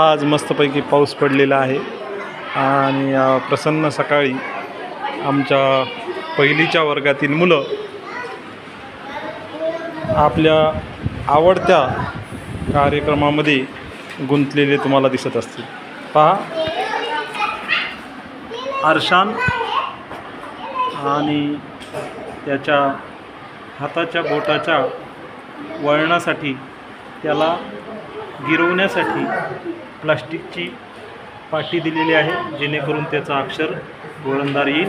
आज मस्तपैकी पाऊस पडलेला आहे आणि प्रसन्न सकाळी आमच्या पहिलीच्या वर्गातील मुलं आपल्या आवडत्या कार्यक्रमामध्ये गुंतलेले तुम्हाला दिसत असतील. पहा. अर्शान आणि त्याच्या हाताच्या बोटाच्या वळणासाठी त्याला गिरवण्यासाठी प्लास्टिकची पाटी दिलेली आहे जेणेकरून त्याचं अक्षर गोळंदार येईल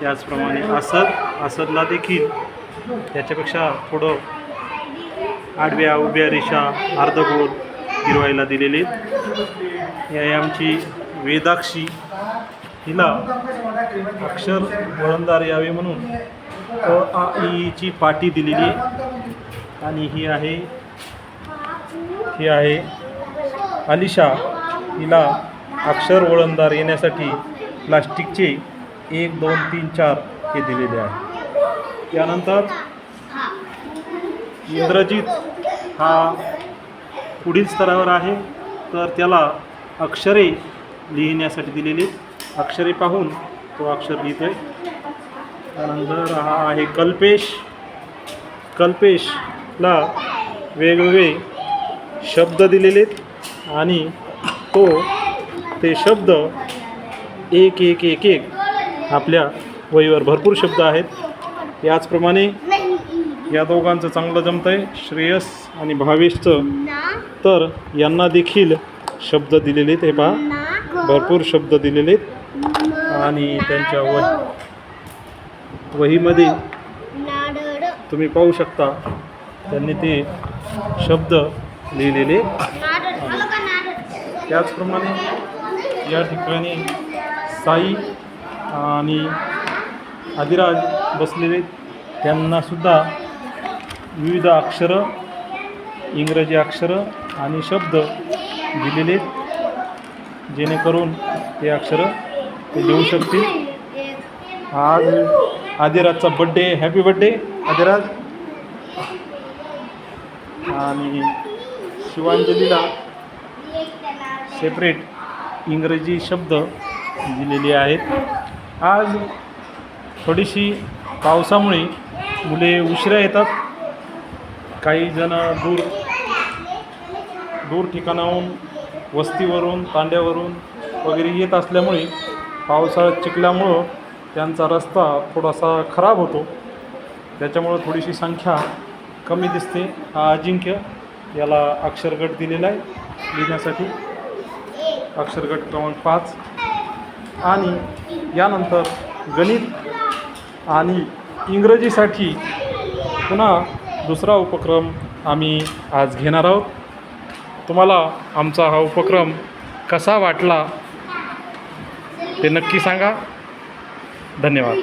त्याचप्रमाणे असद असदला देखील त्याच्यापेक्षा थोडं आडव्या उभ्या रेषा अर्धगोल गिरवायला दिलेले आहेत. आमची वेदाक्षी हिला अक्षर गोळंदार यावे म्हणून अ आ ईची पाटी दिलेली आणि ही आहे ही आहे अलिशा हिला अक्षर ओळंदार येण्यासाठी प्लास्टिकचे एक दोन तीन चार हे दिलेले आहे. त्यानंतर इंद्रजित हा पुढील स्तरावर आहे. तर त्याला अक्षरे लिहिण्यासाठी दिलेली अक्षरे पाहून तो अक्षर लिहितो आहे त्यानंतर हा आहे कल्पेश. कल्पेशला वेगवेगळे शब्द दिलेले आहेत. आणि तो ते शब्द एक एक एक एक आपल्या वहीवर भरपूर शब्द आहेत. याचप्रमाणे या दोघांचं चांगलं जमतं आहे श्रेयस आणि भावेशचं तर यांना देखील शब्द दिलेले आहेत. हे पहा भरपूर शब्द दिलेले आहेत. आणि त्यांच्या वही वहीमध्ये तुम्ही पाहू शकता त्यांनी ते शब्द लिहिलेले त्याचप्रमाणे या ठिकाणी साई आणि आदिराज बसलेले त्यांनासुद्धा विविध अक्षरं इंग्रजी अक्षरं आणि शब्द दिलेले आहेत, जेणेकरून ते अक्षरं ते लिहू शकतील. आज आदिराजचा बड्डे हॅपी बड्डे आदिराज. आणि शिवांजलीला सेपरेट इंग्रजी शब्द दिलेले आहेत. आज थोडीशी पावसामुळे मुले उशिरा येतात. काही जण दूर दूर ठिकाणाहून वस्तीवरून तांड्यावरून वगैरे येत असल्यामुळे पावसाळ्यात चिखल्यामुळं त्यांचा रस्ता थोडासा खराब होतो. त्याच्यामुळं थोडीशी संख्या कमी दिसते. हा अजिंक्य याला अक्षरगट दिलेला आहे लिहिण्यासाठी. अक्षरगट क्रमांक पाच. आणि यानंतर गणित आणि इंग्रजीसाठी पुन्हा दुसरा उपक्रम आम्ही आज घेणार आहोत. तुम्हाला आमचा हा उपक्रम कसा वाटला ते नक्की सांगा. धन्यवाद.